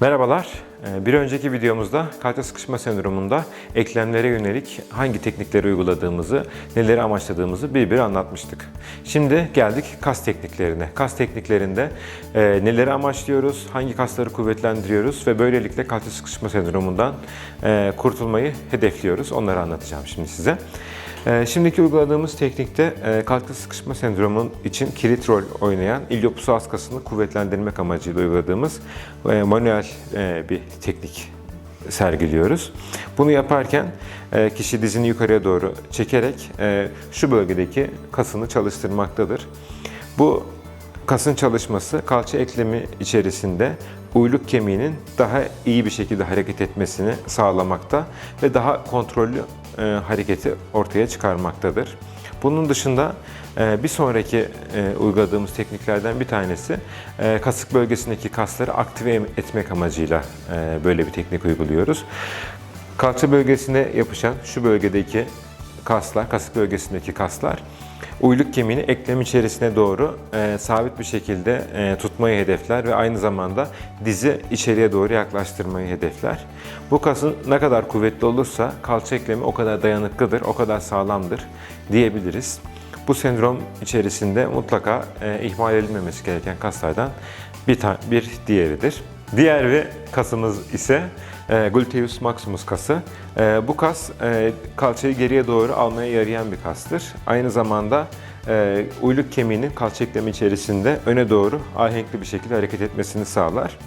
Merhabalar. Ee, Bir önceki videomuzda kalça sıkışma sendromunda eklemlere yönelik hangi teknikleri uyguladığımızı, neleri amaçladığımızı bir bir anlatmıştık. Şimdi geldik kas tekniklerine. Kas tekniklerinde e, neleri amaçlıyoruz, hangi kasları kuvvetlendiriyoruz ve böylelikle kalça sıkışma sendromundan e, kurtulmayı hedefliyoruz. Onları anlatacağım şimdi size. Ee, Şimdiki uyguladığımız teknikte e, kalça sıkışma sendromun için kilit rol oynayan iliopsoas kasını kuvvetlendirmek amacıyla uyguladığımız e, manuel e, bir teknik sergiliyoruz. Bunu yaparken e, kişi dizini yukarıya doğru çekerek e, şu bölgedeki kasını çalıştırmaktadır. Bu kasın çalışması kalça eklemi içerisinde uyluk kemiğinin daha iyi bir şekilde hareket etmesini sağlamakta ve daha kontrollü e, hareketi ortaya çıkarmaktadır. Bunun dışında e, bir sonraki e, uyguladığımız tekniklerden bir tanesi e, kasık bölgesindeki kasları aktive etmek amacıyla böyle bir teknik uyguluyoruz. Kalça bölgesine yapışan şu bölgedeki kaslar, kasık bölgesindeki kaslar uyluk kemiğini eklem içerisine doğru e, sabit bir şekilde e, tutmayı hedefler ve aynı zamanda dizi içeriye doğru yaklaştırmayı hedefler. Bu kasın ne kadar kuvvetli olursa kalça eklemi o kadar dayanıklıdır, o kadar sağlamdır diyebiliriz. Bu sendrom içerisinde mutlaka e, ihmal edilmemesi gereken kaslardan bir, bir diğeridir. Diğer bir kasımız ise e, gluteus maximus kası. E, bu kas e, kalçayı geriye doğru almaya yarayan bir kastır. Aynı zamanda e, uyluk kemiğinin kalça eklemi içerisinde öne doğru ahenkli bir şekilde hareket etmesini sağlar.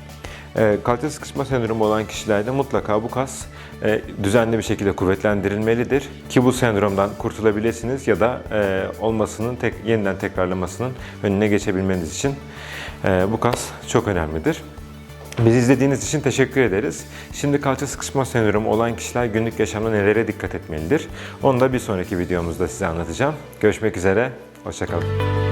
E, kalça sıkışma sendromu olan kişilerde mutlaka bu kas e, düzenli bir şekilde kuvvetlendirilmelidir ki bu sendromdan kurtulabilirsiniz ya da e, olmasının tek, yeniden tekrarlamasının önüne geçebilmeniz için e, bu kas çok önemlidir. Bizi izlediğiniz için teşekkür ederiz. Şimdi kalça sıkışma sendromu olan kişiler günlük yaşamda nelere dikkat etmelidir? Onu da bir sonraki videomuzda size anlatacağım. Görüşmek üzere, hoşçakalın.